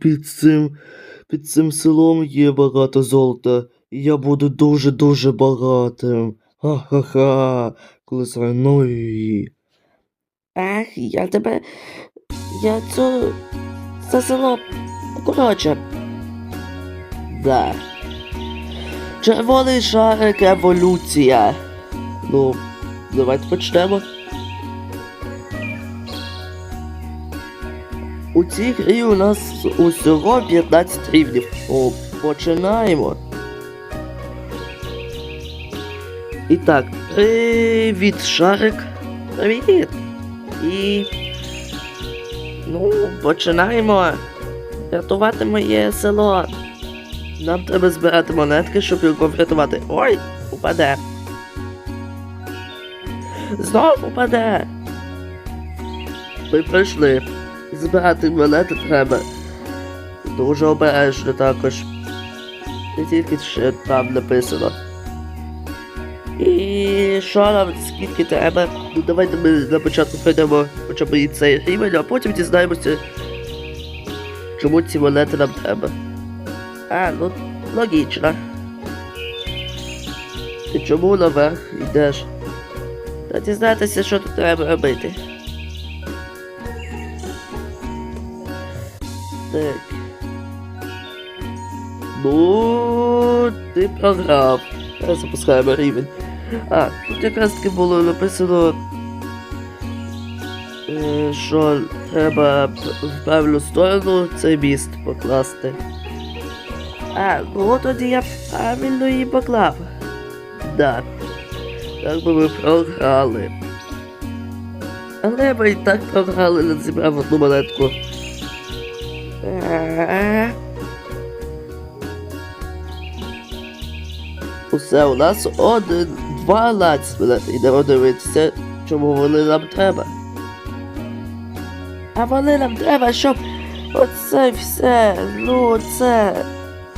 Під цим, під цим селом є багато золота, і я буду дуже-дуже багатим. Ха-ха-ха, коли зруйную її. Ах, я тебе. Я цю. Це село. Коротше. Да. Червоний шарик еволюція. Ну, давайте почнемо. У цій грі у нас усього 15 рівнів. О, починаємо. І так, привіт, шарик. Привіт. І. Ну, починаємо рятувати моє село. Нам треба збирати монетки, щоб його врятувати. Ой, упаде. Знов упаде. Ми прийшли. Збирати монети треба. Дуже обережно також. Не тільки що там написано. І що нам скільки треба? Ну давайте ми на початку пройдемо хоча б і цей рівень, а потім дізнаємося, чому ці монети нам треба. А, ну логічно. Ти чому наверх йдеш? Та дізнатися, що тут треба робити. Так. Ну, ти програв. Зараз запускаємо рівень. А, тут якраз таки було написано, е, що треба в правильну сторону цей міст покласти. А, ну тоді я правильно її поклав. Да. Так би ми програли. Але ми і так програли, не зібрав одну монетку. Е, Усе у нас один, два лацмена. Ідемо дивитися, чому вони нам треба. А вони нам треба, щоб оце все, ну це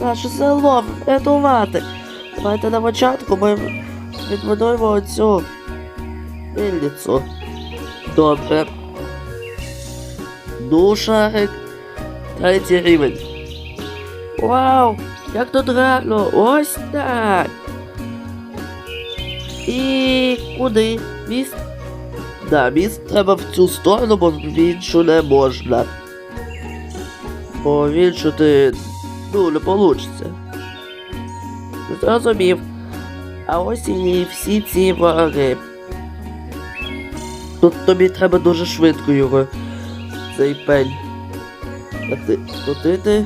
наше село врятувати. Давайте на початку ми відбудуємо оцю мільницю. Добре. Ну. Третій рівень. Вау! Як тут гарно! Ось так! І куди? Міст? Да, міст треба в цю сторону, бо в іншу не можна. Бо в іншу ти. Ну, не получиться. Зрозумів. А ось і всі ці вороги. Тут тобі треба дуже швидко його. Цей пень. Крути- Крутити.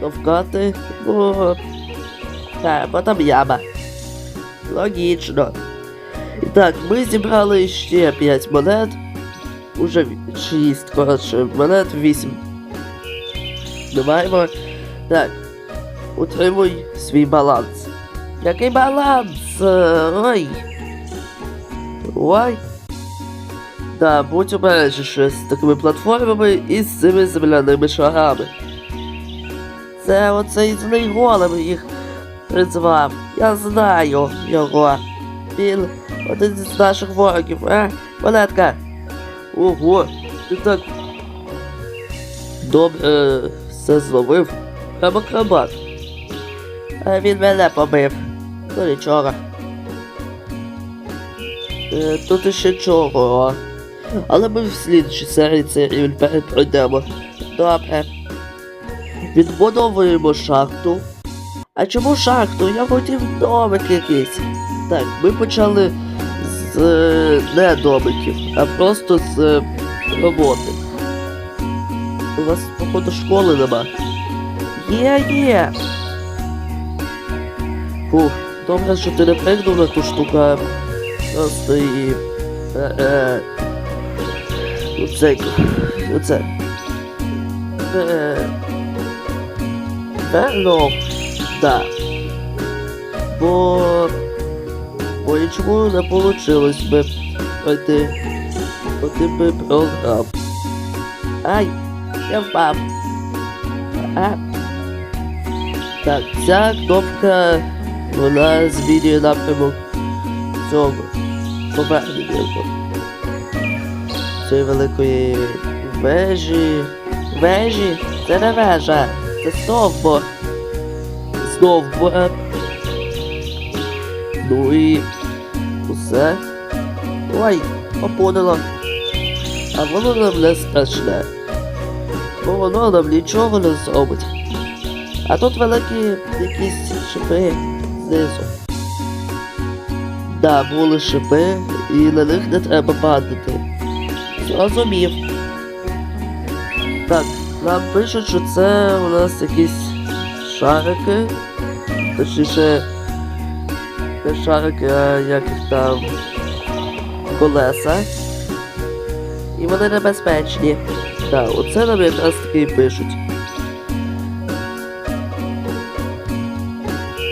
Товкати. Бо. Так, бо там яма. Логічно. І так, ми зібрали ще 5 монет. Уже 6, коротше, монет 8. Даваймо. Так. Утримуй свій баланс. Який баланс? Ой. Ой. Да, будь обережніше з такими платформами і з цими земляними шарами. Це оцей злий голем їх призвав. Я знаю його. Він один з наших ворогів, а? Монетка. Ого, ти так добре все зловив. Крабат. А він мене побив. Ну нічого. Е, тут іще чого. Але ми в слідчій серії цей перепройдемо. Добре. Відбудовуємо шахту. А чому шахту? Я хотів домик якийсь. Так, ми почали з е, не домиків, а просто з роботи. У вас, походу, школи нема. Є, є. Фух, добре, що ти не пригнув на ту штуку, просто і. Е, е, оце, оце. Е, Верно, да. Бо... Бо нічого не получилось би пройти. Бо ти би програв. Ай, я впав. А. Так, ця кнопка, вона змінює напрямок цього. Повернення. Цієї великої вежі. Вежі? Це не вежа. Це стовбур. Стовбур. Ну і усе. Ой, опудало. А воно нам не страшне. Бо воно нам нічого не зробить. А тут великі якісь шипи знизу. Да, були шипи, і на них не треба падати. Зрозумів. Так, нам пишуть, що це у нас якісь шарики. Точніше, не шарики, а як там колеса. І вони небезпечні. Так, оце нам якраз таки і пишуть.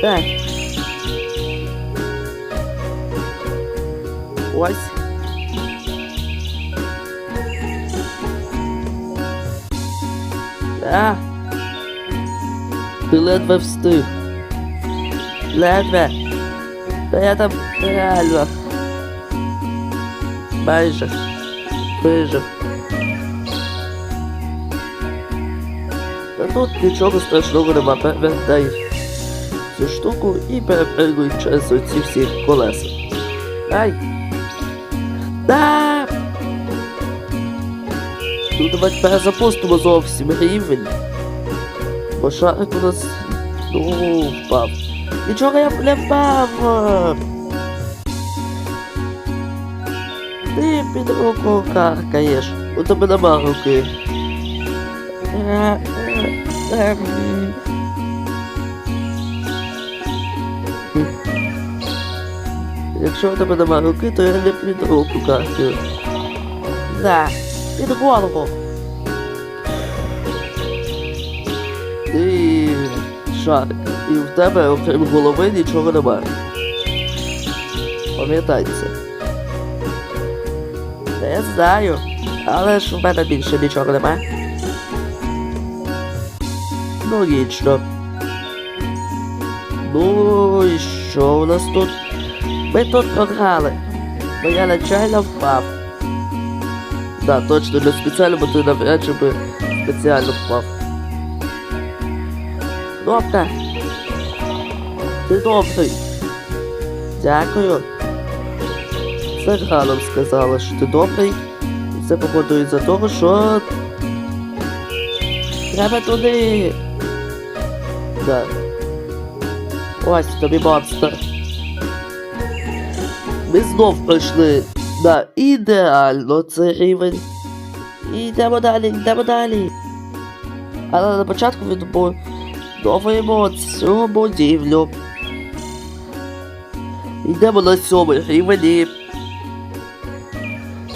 Так. Ось. А. Ти ледве встиг. Ледве. Та я там реально. Майже. Вижив. Та тут нічого страшного нема, перевертай цю штуку і перепригуй через оці всі колеса. Ай! Да! Ну давайте перезапустимо зовсім рівень. Бо шарик у нас ну, впав. Нічого я не впав. Ти під руку каркаєш. У тебе нема руки. Якщо у тебе нема руки, то я не під руку каркаю. Да, під голову. Ти шарик. І в тебе, окрім голови, нічого немає. Пам'ятай це. Не знаю. Але ж в мене більше нічого немає. Ну, логічно. Ну і що у нас тут? Ми тут програли. Бо я нечайно впав. Да, точно не спеціально, бо ти навряд чи би спеціально впав. Кнопка. Ти добрий. Дякую. Це гра сказала, що ти добрий. Це походу із-за того, що. Треба туди. Да. Ось тобі монстр. Ми знов пройшли на ідеально цей рівень. Йдемо далі, йдемо далі. Але на початку відбудовуємо цю будівлю. Йдемо на сьомий рівень.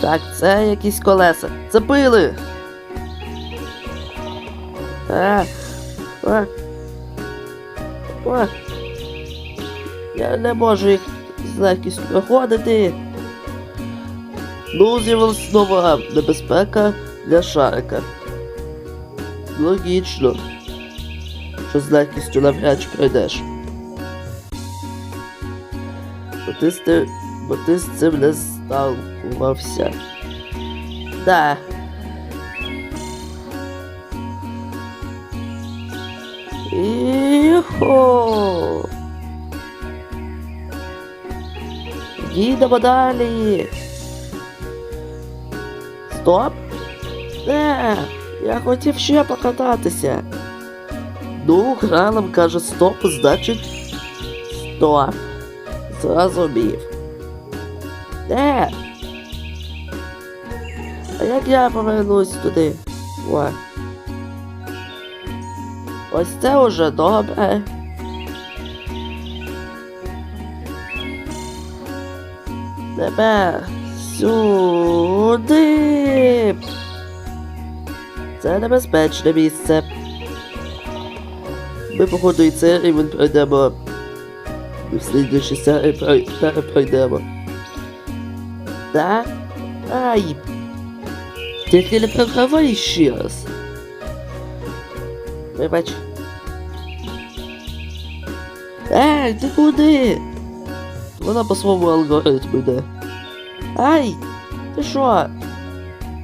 Так, це якісь колеса. Це пили. А, а, а. Я не можу їх з легкістю проходити. Ну, з'явилась нова небезпека для шарика. Логічно, що з легкістю навряд чи пройдеш. Бо ти з тим, бо ти з цим не сталкувався. Да. Іхо. Їдемо далі. Стоп. Не, я хотів ще покататися. Ну, Гранам каже стоп, значить стоп. Зрозумів. Де? А як я повернусь туди? О. Ось це уже добре. Тепер сюди. Це небезпечне місце. Ми, походу, і цей рівень пройдемо. Ми в слідчій серії прой- перепройдемо. Так? Ай! Тільки не програвай ще раз. Вибач. Ей, ти куди? Вона по своєму алгоритму йде. Ай! Ти що?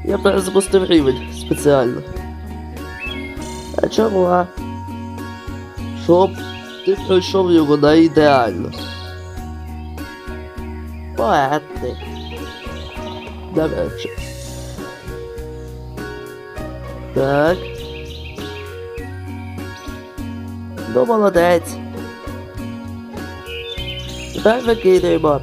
Я перезапустив рівень спеціально. А чого? Щоб ти пройшов його на ідеально. Поет ти. До речі. Так. Ну, молодець. Тепер викидаємо.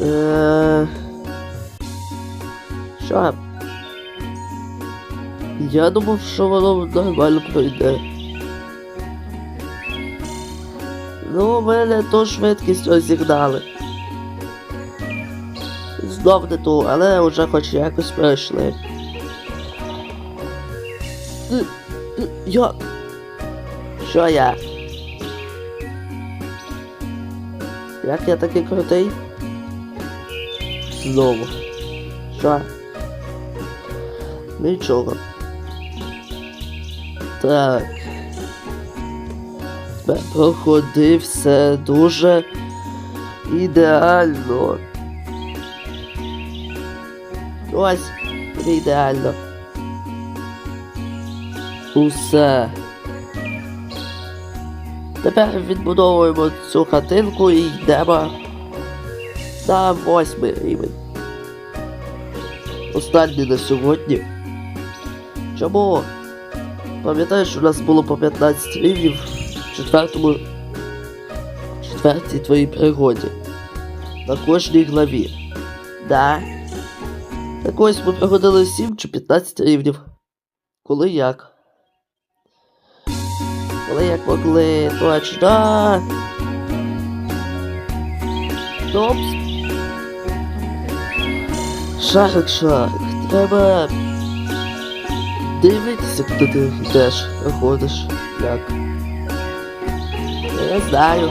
Е... Що? Я думав, що воно нормально пройде. Ну, ми не ту швидкість розігнали. Знов не ту, але вже хоч якось пройшли. Я... Що я? Як я такий крутий? Знову. Що? Нічого. Так. Тепер проходи все дуже ідеально. Ось, ідеально. Усе. Тепер відбудовуємо цю хатинку і йдемо на восьмий рівень. Останній на сьогодні. Чому? Пам'ятаєш, у нас було по 15 рівнів в четвертому. четвертій твоїй пригоді. На кожній главі. Да. Так ось ми проходили 7 чи 15 рівнів. Коли як? Коли як могли, точно. Топс. Шарик, шарик, треба дивитися, куди ти йдеш, проходиш, як. Я знаю.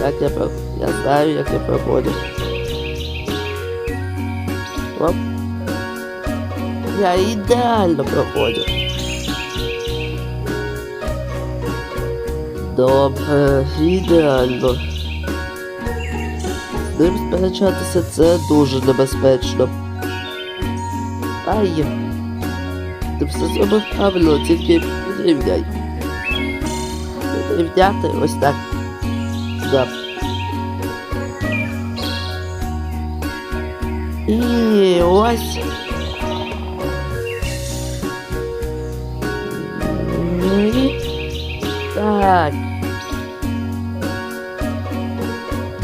Як я про... Я знаю, як я проходжу. Оп. Я ідеально проходжу. Добре, ідеально. Ним сперечатися це дуже небезпечно. Ай. Ти все зробив правильно, тільки підрівняй. Підрівняти ось так. Да. І ось. Так.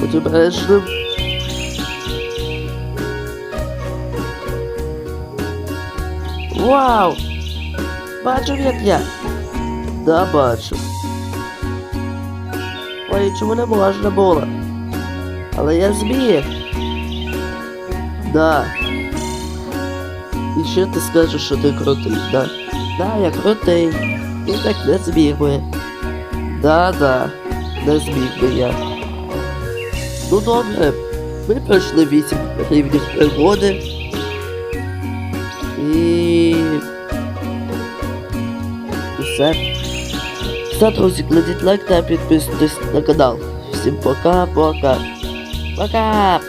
Будь обережним. Вау! Бачив, як я? Да, бачу. Ой, чому не можна було? Але я зміг. Да. І ще ти скажеш, що ти крутий, да? Да, я крутий. Ти так не зміг би. Да, да, не зміг би я. Ну добре, ми пройшли 8 рівнів пригоди. І... Все. Все, друзі, кладіть лайк та підписуйтесь на канал. Всім пока-пока. Пока!